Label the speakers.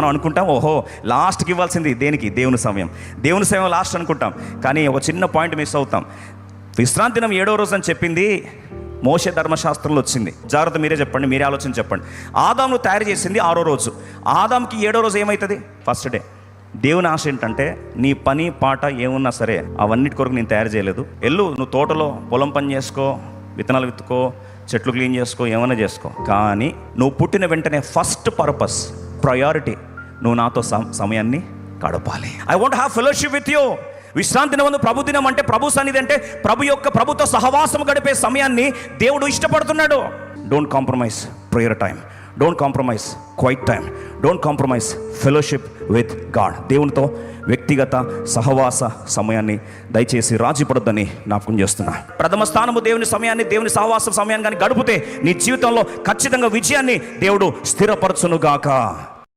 Speaker 1: మనం అనుకుంటాం ఓహో లాస్ట్కి ఇవ్వాల్సింది దేనికి? దేవుని సమయం. దేవుని సమయం లాస్ట్ అనుకుంటాం. కానీ ఒక చిన్న పాయింట్ మిస్ అవుతాం. విశ్రాంతి దినం ఏడో రోజు అని చెప్పింది మోసే ధర్మశాస్త్రంలో వచ్చింది. జాగ్రత్త మీరే చెప్పండి మీరే ఆలోచన చెప్పండి. ఆదామును తయారు చేసింది ఆరో రోజు. ఆదాంకి ఏడో రోజు ఏమవుతుంది ఫస్ట్ డే. దేవుని ఆశ ఏంటంటే నీ పని పాట ఏమున్నా సరే అవన్నిటి కొరకు నేను తయారు చేయలేదు. ఎల్లు నువ్వు తోటలో పొలం పని చేసుకో విత్తనాలు విత్తుకో చెట్లు క్లీన్ చేసుకో ఏమైనా చేసుకో. కానీ నువ్వు పుట్టిన వెంటనే ఫస్ట్ పర్పస్ ప్రయారిటీ. నువ్వు నాతో సమయాన్ని గడపాలి. I want have fellowship with you విశ్రాంతి దినం ప్రభు దినం అంటే ప్రభు సన్నిధి అంటే ప్రభు యొక్క ప్రభుతో సహవాసం గడిపే సమయాన్ని దేవుడు ఇష్టపడుతున్నాడు. Don't compromise prayer time don't compromise quiet time don't compromise fellowship with God దేవునితో వ్యక్తిగత సహవాస సమయాన్ని దయచేసి రాజీపడొద్దని జ్ఞాపకం చేస్తున్నా. ప్రథమ స్థానము దేవుని సమయాన్ని దేవుని సహవాస సమయాన్ని కానీ గడిపితే నీ జీవితంలో ఖచ్చితంగా విజయాన్ని దేవుడు స్థిరపరచునుగాక.